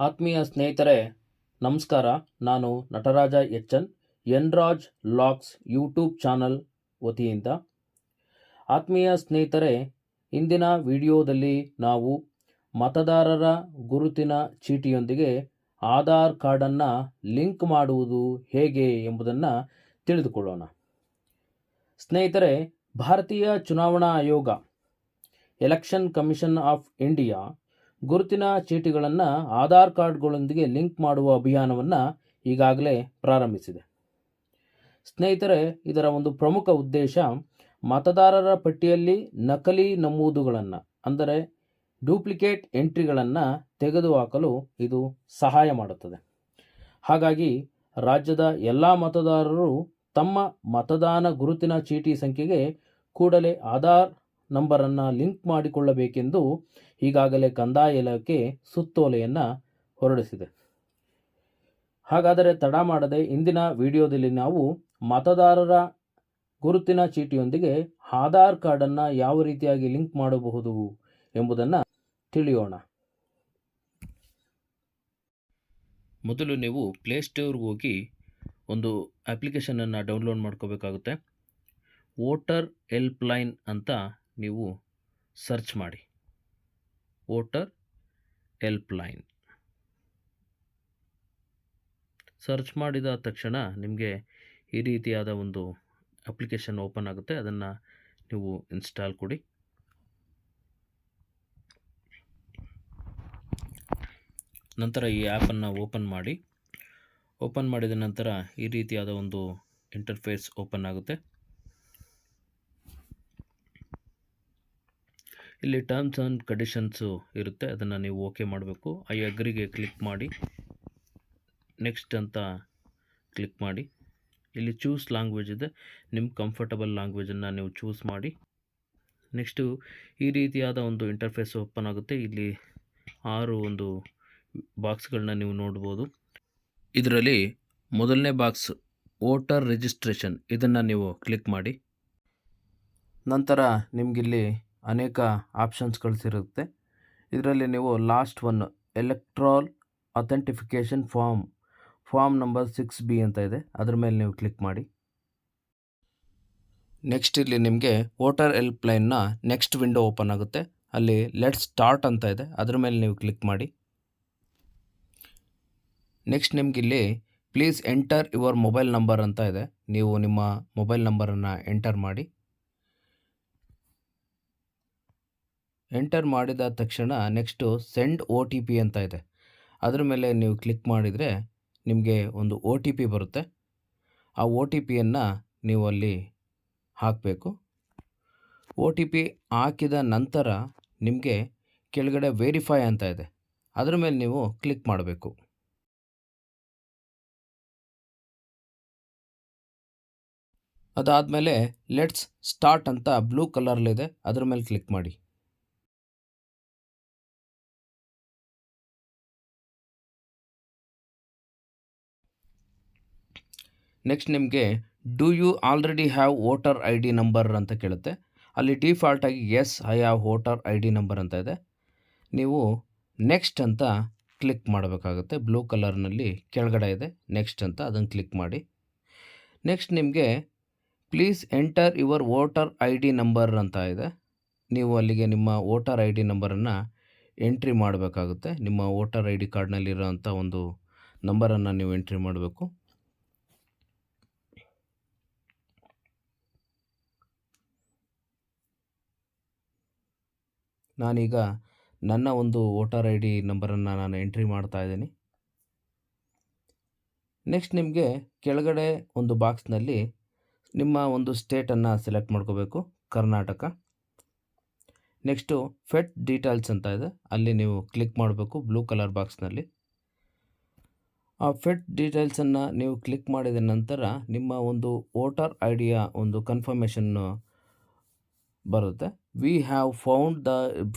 ಆತ್ಮೀಯ ಸ್ನೇಹಿತರೆ, ನಮಸ್ಕಾರ. ನಾನು ನಟರಾಜ ಎಚ್ ಎನ್ ಎನ್ರಾಜ್ ಲಾಕ್ಸ್ ಯೂಟ್ಯೂಬ್ ಚಾನಲ್ ವತಿಯಿಂದ. ಆತ್ಮೀಯ ಸ್ನೇಹಿತರೆ, ಇಂದಿನ ವಿಡಿಯೋದಲ್ಲಿ ನಾವು ಮತದಾರರ ಗುರುತಿನ ಚೀಟಿಯೊಂದಿಗೆ ಆಧಾರ್ ಕಾರ್ಡನ್ನು ಲಿಂಕ್ ಮಾಡುವುದು ಹೇಗೆ ಎಂಬುದನ್ನು ತಿಳಿದುಕೊಳ್ಳೋಣ. ಸ್ನೇಹಿತರೆ, ಭಾರತೀಯ ಚುನಾವಣಾ ಆಯೋಗ, ಎಲೆಕ್ಷನ್ ಕಮಿಷನ್ ಆಫ್ ಇಂಡಿಯಾ ಗುರುತಿನ ಚೀಟಿಗಳನ್ನು ಆಧಾರ್ ಕಾರ್ಡ್ಗಳೊಂದಿಗೆ ಲಿಂಕ್ ಮಾಡುವ ಅಭಿಯಾನವನ್ನು ಈಗಾಗಲೇ ಪ್ರಾರಂಭಿಸಿದೆ. ಸ್ನೇಹಿತರೆ, ಇದರ ಒಂದು ಪ್ರಮುಖ ಉದ್ದೇಶ ಮತದಾರರ ಪಟ್ಟಿಯಲ್ಲಿ ನಕಲಿ ನಮೂದುಗಳನ್ನು, ಅಂದರೆ ಡೂಪ್ಲಿಕೇಟ್ ಎಂಟ್ರಿಗಳನ್ನು ತೆಗೆದುಹಾಕಲು ಇದು ಸಹಾಯ ಮಾಡುತ್ತದೆ. ಹಾಗಾಗಿ ರಾಜ್ಯದ ಎಲ್ಲ ಮತದಾರರು ತಮ್ಮ ಮತದಾನ ಗುರುತಿನ ಚೀಟಿ ಸಂಖ್ಯೆಗೆ ಕೂಡಲೇ ಆಧಾರ್ ನಂಬರನ್ನು ಲಿಂಕ್ ಮಾಡಿಕೊಳ್ಳಬೇಕೆಂದು ಈಗಾಗಲೇ ಕಂದಾಯ ಇಲಾಖೆ ಸುತ್ತೋಲೆಯನ್ನು ಹೊರಡಿಸಿದೆ. ಹಾಗಾದರೆ ತಡ ಮಾಡದೆ ಇಂದಿನ ವಿಡಿಯೋದಲ್ಲಿ ನಾವು ಮತದಾರರ ಗುರುತಿನ ಚೀಟಿಯೊಂದಿಗೆ ಆಧಾರ್ ಕಾರ್ಡನ್ನು ಯಾವ ರೀತಿಯಾಗಿ ಲಿಂಕ್ ಮಾಡಬಹುದು ಎಂಬುದನ್ನು ತಿಳಿಯೋಣ. ಮೊದಲು ನೀವು ಪ್ಲೇಸ್ಟೋರ್ಗೆ ಹೋಗಿ ಒಂದು ಅಪ್ಲಿಕೇಶನನ್ನು ಡೌನ್ಲೋಡ್ ಮಾಡ್ಕೋಬೇಕಾಗುತ್ತೆ. ವೋಟರ್ ಹೆಲ್ಪ್ ಲೈನ್ ಅಂತ ನೀವು ಸರ್ಚ್ ಮಾಡಿ. ವೋಟರ್ ಹೆಲ್ಪ್ಲೈನ್ ಸರ್ಚ್ ಮಾಡಿದ ತಕ್ಷಣ ನಿಮಗೆ ಈ ರೀತಿಯಾದ ಒಂದು ಅಪ್ಲಿಕೇಶನ್ ಓಪನ್ ಆಗುತ್ತೆ. ಅದನ್ನು ನೀವು ಇನ್ಸ್ಟಾಲ್ ಕೊಡಿ. ನಂತರ ಈ ಆ್ಯಪನ್ನು ಓಪನ್ ಮಾಡಿ. ಓಪನ್ ಮಾಡಿದ ನಂತರ ಈ ರೀತಿಯಾದ ಒಂದು ಇಂಟರ್ಫೇಸ್ ಓಪನ್ ಆಗುತ್ತೆ. ಇಲ್ಲಿ ಟರ್ಮ್ಸ್ ಆ್ಯಂಡ್ ಕಂಡೀಷನ್ಸು ಇರುತ್ತೆ, ಅದನ್ನು ನೀವು ಓಕೆ ಮಾಡಬೇಕು. ಐ ಅಗ್ರಿಗೆ ಕ್ಲಿಕ್ ಮಾಡಿ. ನೆಕ್ಸ್ಟ್ ಅಂತ ಕ್ಲಿಕ್ ಮಾಡಿ. ಇಲ್ಲಿ ಚೂಸ್ ಲ್ಯಾಂಗ್ವೇಜ್ ಇದೆ. ನಿಮ್ಮ ಕಂಫರ್ಟಬಲ್ ಲ್ಯಾಂಗ್ವೇಜನ್ನು ನೀವು ಚೂಸ್ ಮಾಡಿ. ನೆಕ್ಸ್ಟು ಈ ರೀತಿಯಾದ ಒಂದು ಇಂಟರ್ಫೇಸ್ ಓಪನ್ ಆಗುತ್ತೆ. ಇಲ್ಲಿ ಆರು ಒಂದು ಬಾಕ್ಸ್ಗಳನ್ನ ನೀವು ನೋಡ್ಬೋದು. ಇದರಲ್ಲಿ ಮೊದಲನೇ ಬಾಕ್ಸ್ ವೋಟರ್ ರಿಜಿಸ್ಟ್ರೇಷನ್ ಇದನ್ನು ನೀವು ಕ್ಲಿಕ್ ಮಾಡಿ. ನಂತರ ನಿಮಗಿಲ್ಲಿ ಅನೇಕ ಆಪ್ಷನ್ಸ್ಗಳು ಸಿರುತ್ತೆ ಇದರಲ್ಲಿ ನೀವು last one electoral authentication form form number six B ಅಂತ ಇದೆ. ಅದ್ರ ಮೇಲೆ ನೀವು ಕ್ಲಿಕ್ ಮಾಡಿ. ನೆಕ್ಸ್ಟ್ ಇಲ್ಲಿ ನಿಮಗೆ ವೋಟರ್ ಹೆಲ್ಪ್ ಲೈನ್ನ ನೆಕ್ಸ್ಟ್ ವಿಂಡೋ ಓಪನ್ ಆಗುತ್ತೆ. ಅಲ್ಲಿ ಲೆಟ್ ಸ್ಟಾರ್ಟ್ ಅಂತ ಇದೆ. ಅದ್ರ ಮೇಲೆ ನೀವು ಕ್ಲಿಕ್ ಮಾಡಿ. Next ನಿಮಗಿಲ್ಲಿ please enter your mobile number ಅಂತ ಇದೆ. ನೀವು ನಿಮ್ಮ ಮೊಬೈಲ್ ನಂಬರನ್ನು ಎಂಟರ್ ಮಾಡಿ. ಎಂಟರ್ ಮಾಡಿದ ತಕ್ಷಣ next send O T P ಅಂತ ಇದೆ. ಅದರ ಮೇಲೆ ನೀವು ಕ್ಲಿಕ್ ಮಾಡಿದರೆ ನಿಮಗೆ ಒಂದು ಒ ಟಿ ಪಿ ಬರುತ್ತೆ. ಆ ಒ ಟಿ ಪಿಯನ್ನು ನೀವು ಅಲ್ಲಿ ಹಾಕಬೇಕು. ಒ ಟಿ ಪಿ ಹಾಕಿದ ನಂತರ ನಿಮಗೆ ಕೆಳಗಡೆ ವೆರಿಫೈ ಅಂತ ಇದೆ. ಅದರ ಮೇಲೆ ನೀವು ಕ್ಲಿಕ್ ಮಾಡಬೇಕು. ಅದಾದಮೇಲೆ ಲೆಟ್ಸ್ ಸ್ಟಾರ್ಟ್ ಅಂತ ಬ್ಲೂ ಕಲರ್ಲಿದೆ ಅದರ ಮೇಲೆ ಕ್ಲಿಕ್ ಮಾಡಿ. ನೆಕ್ಸ್ಟ್ ನಿಮಗೆ do you already have voter I D number ಅಂತ ಕೇಳುತ್ತೆ. ಅಲ್ಲಿ ಡಿಫಾಲ್ಟಾಗಿ yes I have voter I D number ಅಂತ ಇದೆ. ನೀವು ನೆಕ್ಸ್ಟ್ ಅಂತ ಕ್ಲಿಕ್ ಮಾಡಬೇಕಾಗುತ್ತೆ. ಬ್ಲೂ ಕಲರ್ನಲ್ಲಿ ಕೆಳಗಡೆ ಇದೆ. ನೆಕ್ಸ್ಟ್ ಅಂತ ಅದನ್ನು ಕ್ಲಿಕ್ ಮಾಡಿ. ನೆಕ್ಸ್ಟ್ ನಿಮಗೆ please enter your voter I D number ಅಂತ ಇದೆ. ನೀವು ಅಲ್ಲಿಗೆ ನಿಮ್ಮ ವೋಟರ್ ಐ ಡಿ ನಂಬರನ್ನು ಎಂಟ್ರಿ ಮಾಡಬೇಕಾಗುತ್ತೆ. ನಿಮ್ಮ ವೋಟರ್ ಐ ಡಿ ಕಾರ್ಡ್ನಲ್ಲಿರೋಂಥ ಒಂದು ನಂಬರನ್ನು ನೀವು ಎಂಟ್ರಿ ಮಾಡಬೇಕು. ನಾನೀಗ ನನ್ನ ಒಂದು ವೋಟರ್ ಐ ಡಿ ನಂಬರನ್ನು ನಾನು ಎಂಟ್ರಿ ಮಾಡ್ತಾ ಇದ್ದೀನಿ. ನೆಕ್ಸ್ಟ್ ನಿಮಗೆ ಕೆಳಗಡೆ ಒಂದು ಬಾಕ್ಸ್ನಲ್ಲಿ ನಿಮ್ಮ ಒಂದು ಸ್ಟೇಟನ್ನು ಸೆಲೆಕ್ಟ್ ಮಾಡ್ಕೋಬೇಕು, ಕರ್ನಾಟಕ. ನೆಕ್ಸ್ಟು ಫೆಟ್ ಡೀಟೇಲ್ಸ್ ಅಂತ ಇದೆ, ಅಲ್ಲಿ ನೀವು ಕ್ಲಿಕ್ ಮಾಡಬೇಕು ಬ್ಲೂ ಕಲರ್ ಬಾಕ್ಸ್ನಲ್ಲಿ. ಆ ಫೆಟ್ ಡೀಟೇಲ್ಸನ್ನು ನೀವು ಕ್ಲಿಕ್ ಮಾಡಿದ ನಂತರ ನಿಮ್ಮ ಒಂದು ವೋಟರ್ ಐ ಒಂದು ಕನ್ಫರ್ಮೇಷನ್ನು ಬರುತ್ತೆ. We have found the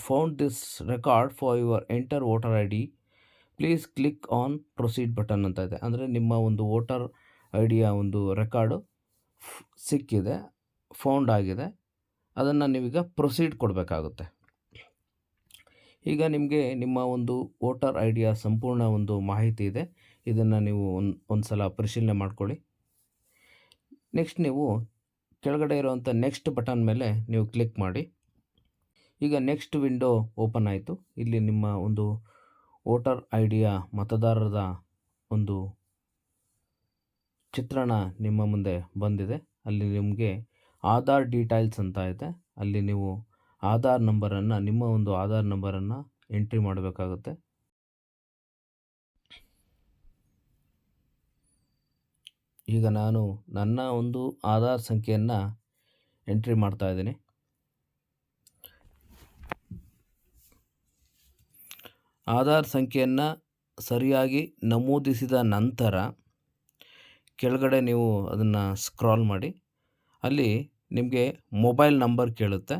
found this record for your enter voter I D please click on proceed button ಅಂತ ಇದೆ. ಅಂದರೆ ನಿಮ್ಮ ಒಂದು ವೋಟರ್ ಐ ಡಿಯ ಒಂದು ರೆಕಾರ್ಡು ಸಿಕ್ಕಿದೆ ಫೌಂಡ್ ಆಗಿದೆ. ಅದನ್ನು ನೀವೀಗ ಪ್ರೊಸೀಡ್ ಕೊಡಬೇಕಾಗುತ್ತೆ. ಈಗ ನಿಮಗೆ ನಿಮ್ಮ ಒಂದು ವೋಟರ್ ಐ ಡಿಯ ಸಂಪೂರ್ಣ ಒಂದು ಮಾಹಿತಿ ಇದೆ. ಇದನ್ನು ನೀವು ಒಂದು ಒಂದು ಸಲ ಪರಿಶೀಲನೆ ಮಾಡ್ಕೊಳ್ಳಿ. ನೆಕ್ಸ್ಟ್ ನೀವು ಕೆಳಗಡೆ ಇರುವಂಥ ನೆಕ್ಸ್ಟ್ ಬಟನ್ ಮೇಲೆ ನೀವು ಕ್ಲಿಕ್ ಮಾಡಿ. ಈಗ ನೆಕ್ಸ್ಟ್ ವಿಂಡೋ ಓಪನ್ ಆಯಿತು. ಇಲ್ಲಿ ನಿಮ್ಮ ಒಂದು ವೋಟರ್ ಐ ಡಿಯ ಮತದಾರರ ಒಂದು ಚಿತ್ರಣ ನಿಮ್ಮ ಮುಂದೆ ಬಂದಿದೆ. ಅಲ್ಲಿ ನಿಮಗೆ ಆಧಾರ್ ಡೀಟೈಲ್ಸ್ ಅಂತ ಇದೆ. ಅಲ್ಲಿ ನೀವು ಆಧಾರ್ ನಂಬರನ್ನು ನಿಮ್ಮ ಒಂದು ಆಧಾರ್ ನಂಬರನ್ನು ಎಂಟ್ರಿ ಮಾಡಬೇಕಾಗುತ್ತೆ. ಈಗ ನಾನು ನನ್ನ ಒಂದು ಆಧಾರ್ ಸಂಖ್ಯೆಯನ್ನು ಎಂಟ್ರಿ ಮಾಡ್ತಾ ಇದ್ದೀನಿ. ಆಧಾರ್ ಸಂಖ್ಯೆಯನ್ನು ಸರಿಯಾಗಿ ನಮೂದಿಸಿದ ನಂತರ ಕೆಳಗಡೆ ನೀವು ಅದನ್ನು ಸ್ಕ್ರಾಲ್ ಮಾಡಿ. ಅಲ್ಲಿ ನಿಮಗೆ ಮೊಬೈಲ್ ನಂಬರ್ ಕೇಳುತ್ತೆ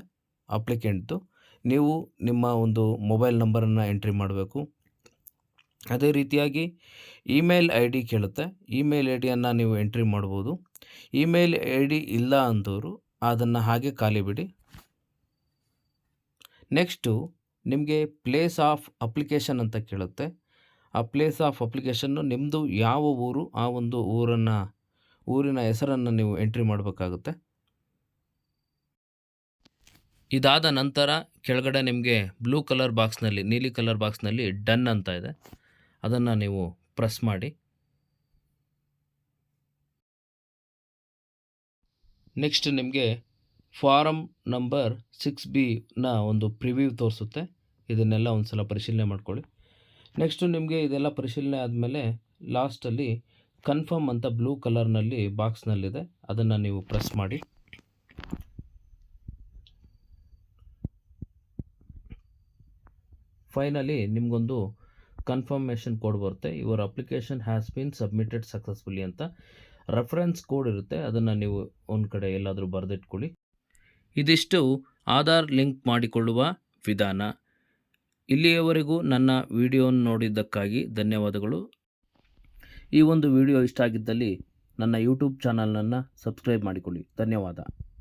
ಅಪ್ಲಿಕೆಂಟ್ದು. ನೀವು ನಿಮ್ಮ ಒಂದು ಮೊಬೈಲ್ ನಂಬರನ್ನು ಎಂಟ್ರಿ ಮಾಡಬೇಕು. ಅದೇ ರೀತಿಯಾಗಿ ಇಮೇಲ್ ಐ ಡಿ ಕೇಳುತ್ತೆ. ಇಮೇಲ್ ಐ ಡಿಯನ್ನು ನೀವು ಎಂಟ್ರಿ ಮಾಡ್ಬೋದು. ಇಮೇಲ್ ಐ ಡಿ ಇಲ್ಲ ಅಂದವರು ಅದನ್ನು ಹಾಗೆ ಖಾಲಿ ಬಿಡಿ. ನೆಕ್ಸ್ಟು ನಿಮಗೆ ಪ್ಲೇಸ್ ಆಫ್ ಅಪ್ಲಿಕೇಶನ್ ಅಂತ ಕೇಳುತ್ತೆ. ಆ ಪ್ಲೇಸ್ ಆಫ್ ಅಪ್ಲಿಕೇಶನ್ನು ನಿಮ್ಮದು ಯಾವ ಊರು, ಆ ಒಂದು ಊರನ್ನು, ಊರಿನ ಹೆಸರನ್ನು ನೀವು ಎಂಟ್ರಿ ಮಾಡಬೇಕಾಗುತ್ತೆ. ಇದಾದ ನಂತರ ಕೆಳಗಡೆ ನಿಮಗೆ ಬ್ಲೂ ಕಲರ್ ಬಾಕ್ಸ್ನಲ್ಲಿ, ನೀಲಿ ಕಲರ್ ಬಾಕ್ಸ್ನಲ್ಲಿ ಡನ್ ಅಂತ ಇದೆ. ಅದನ್ನು ನೀವು ಪ್ರೆಸ್ ಮಾಡಿ. ನೆಕ್ಸ್ಟ್ ನಿಮಗೆ ಫಾರಮ್ ನಂಬರ್ ಸಿಕ್ಸ್ ಬಿನ ಒಂದು ಪ್ರಿವ್ಯೂ ತೋರಿಸುತ್ತೆ. ಇದನ್ನೆಲ್ಲ ಒಂದು ಸಲ ಪರಿಶೀಲನೆ ಮಾಡ್ಕೊಳ್ಳಿ. ನೆಕ್ಸ್ಟು ನಿಮಗೆ ಇದೆಲ್ಲ ಪರಿಶೀಲನೆ ಆದಮೇಲೆ ಲಾಸ್ಟಲ್ಲಿ ಕನ್ಫರ್ಮ್ ಅಂತ ಬ್ಲೂ ಕಲರ್ನಲ್ಲಿ ಬಾಕ್ಸ್ನಲ್ಲಿದೆ ಅದನ್ನು ನೀವು ಪ್ರೆಸ್ ಮಾಡಿ. ಫೈನಲಿ ನಿಮಗೊಂದು ಕನ್ಫರ್ಮೇಷನ್ ಕೋಡ್ ಬರುತ್ತೆ. Your application has been submitted successfully ಅಂತ ರೆಫರೆನ್ಸ್ ಕೋಡ್ ಇರುತ್ತೆ. ಅದನ್ನು ನೀವು ಒಂದು ಕಡೆ ಎಲ್ಲಾದರೂ ಬರೆದಿಟ್ಕೊಳ್ಳಿ. ಇದಿಷ್ಟು ಆಧಾರ್ ಲಿಂಕ್ ಮಾಡಿಕೊಳ್ಳುವ ವಿಧಾನ. ಇಲ್ಲಿಯವರೆಗೂ ನನ್ನ ವಿಡಿಯೋನ ನೋಡಿದ್ದಕ್ಕಾಗಿ ಧನ್ಯವಾದಗಳು. ಈ ಒಂದು ವಿಡಿಯೋ ಇಷ್ಟ ಆಗಿದ್ದಲ್ಲಿ ನನ್ನ ಯೂಟ್ಯೂಬ್ ಚಾನಲನ್ನು ಸಬ್ಸ್ಕ್ರೈಬ್ ಮಾಡಿಕೊಳ್ಳಿ. ಧನ್ಯವಾದ.